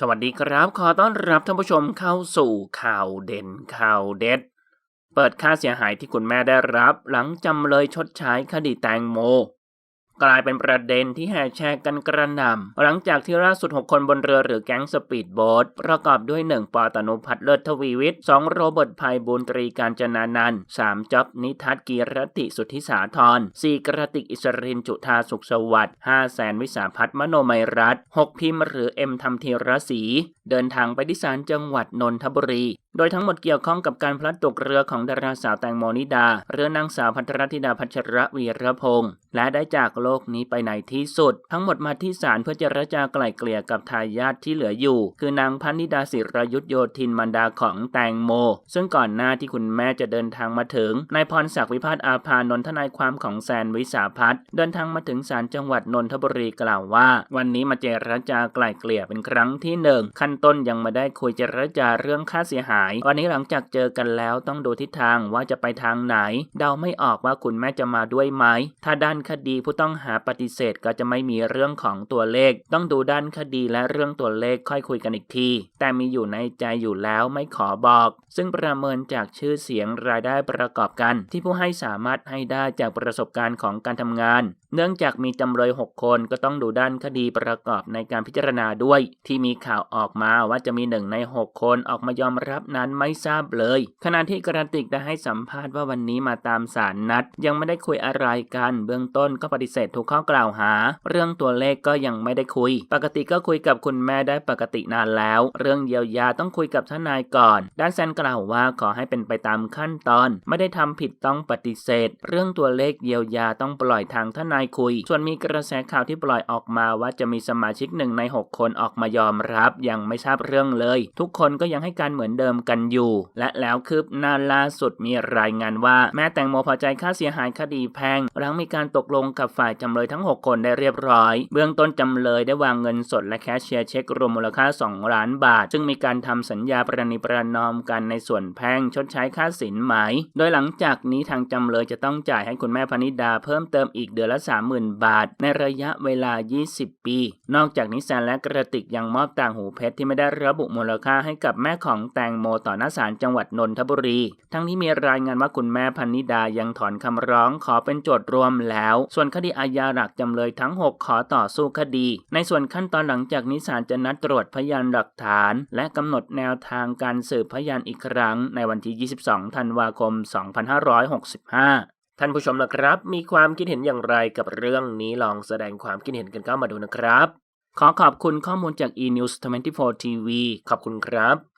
สวัสดีครับ ขอต้อนรับท่านผู้ชมเข้าสู่ข่าวเด่นข่าวเด็ด เปิดค่าเสียหายที่คุณแม่ได้รับ หลังจำเลยชดใช้คดีแตงโม กลายเป็นประเด็นที่แห่แชร์กันกระหน่ำหลังจากที่ล่าสุด 6 คนบนเรือหรือแก๊งสปีดโบ๊ทประกอบด้วย 1ปอตนุพัฒน์เลิศทวีวิทย์2โรเบิร์ตภัยบุญตรีการจนานันท์3จ๊อบนิทัศกีรติสุทธิสาธร4กระติกอิสรินจุธาสุขสวัสดิ์5แสนวิสาพัฒน์มโนมัยรัตน์6พิมพ์หรือเอ็มทำธีรศรีเดินทางไปที่ศาลจังหวัดนนทบุรี โดยทั้งหมดเกี่ยวข้องกับการพลัดตกเรือของดาราสาวแตงโมนิดา เรือนางสาวพัทรธิดาพัชรวีรพงษ์และได้จากโลกนี้ไปในที่สุด ทั้งหมดมาที่ศาลเพื่อเจรจาไกล่เกลี่ยกับทายาทที่เหลืออยู่ คือนางพันนิดาศิรยุทธโยธินมันดาของแตงโม ซึ่งก่อนหน้าที่คุณแม่จะเดินทางมาถึงนายพรศักดิ์วิพาทอาภานนทนายความของแซนวิสาพัฒน์เดินทางมาถึงศาลจังหวัดนนทบุรีกล่าวว่า วันนี้มาเจรจาไกล่เกลี่ยเป็นครั้งที่หนึ่งขั้นต้นยังไม่ได้คุยเจรจาเรื่องค่าเสียหายวันนี้หลังจากเจอกันแล้วต้องดูทิศทางว่าจะไปทางไหน เดาไม่ออกว่าคุณแม่จะมาด้วยไหม ถ้าด้านคดีผู้ต้องหาปฏิเสธก็จะไม่มีเรื่องของตัวเลข ต้องดูด้านคดีและเรื่องตัวเลขค่อยคุยกันอีกที แต่มีอยู่ในใจอยู่แล้วไม่ขอบอก ซึ่งประเมินจากชื่อเสียงรายได้ประกอบกัน ที่ผู้ให้สามารถให้ได้จากประสบการณ์ของการทำงาน เนื่องจากมีจำเลย 6 คนก็ต้องดูด้านคดีประกอบในการพิจารณาด้วย ที่มีข่าวออกมาว่าจะมีหนึ่งใน 6 คนออกมายอมรับนั้นไม่ทราบเลย ขณะที่กระติกได้ให้สัมภาษณ์ว่าวันนี้มาตามสารนัด ยังไม่ได้คุยอะไรกัน เบื้องต้นก็ปฏิเสธทุกข้อกล่าวหา เรื่องตัวเลขก็ยังไม่ได้คุย ปกติก็คุยกับคุณแม่ได้ปกตินานแล้ว เรื่องเยียวยาต้องคุยกับทนายก่อน ด้านแซนกล่าวว่าขอให้เป็นไปตามขั้นตอน ไม่ได้ทำผิดต้องปฏิเสธ เรื่องตัวเลขเยียวยาต้องปล่อยทางทนายคุย ส่วนมีกระแสข่าวที่ปล่อยออกมาว่าจะมีสมาชิกหนึ่งใน 6 คนออกมายอมรับ ยังไม่ทราบเรื่องเลย ทุกคนก็ยังให้การเหมือนเดิมกันอยู่ และแล้วคืบหน้าล่าสุดมีรายงานว่าแม่แตงโมพอใจค่าเสียหายคดีแพงหลังมีการตกลงกับฝ่ายจำเลยทั้ง 6 คนได้เรียบร้อย เบื้องต้นจำเลยได้วางเงินสดและแคชเชียร์เช็ครวมมูลค่า 2 ล้านบาท ซึ่งมีการทำสัญญาประนีประนอมกันในส่วนแพงชดใช้ค่าสินไหม โดยหลังจากนี้ทางจำเลยจะต้องจ่ายให้คุณแม่พนิดาเพิ่มเติมอีกเดือนละ 30,000 บาท ในระยะเวลา 20 ปี นอกจากนี้แซนและกระติกยังมอบต่างหูเพชรที่ไม่ได้ระบุมูลค่าให้กับแม่ของแตงโมต่อหน้าศาลจังหวัดนนทบุรี ทั้งนี้มีรายงานว่าคุณแม่พันิดายังถอนคำร้องขอเป็นโจทย์รวมแล้ว ส่วนคดีอาญาหลักจำเลยทั้ง 6 ขอต่อสู้คดี ในส่วนขั้นตอนหลังจากนี้ศาลจะนัดตรวจพยานหลักฐาน และกำหนดแนวทางการสืบพยานอีกครั้ง ในวันที่ 22 ธันวาคม 2565ท่านผู้ชมนะครับ มีความคิดเห็นอย่างไรกับเรื่องนี้ลองแสดงความคิดเห็นกันเข้ามาดูนะครับ ขอขอบคุณข้อมูลจาก eNews 24 TV ขอบคุณครับ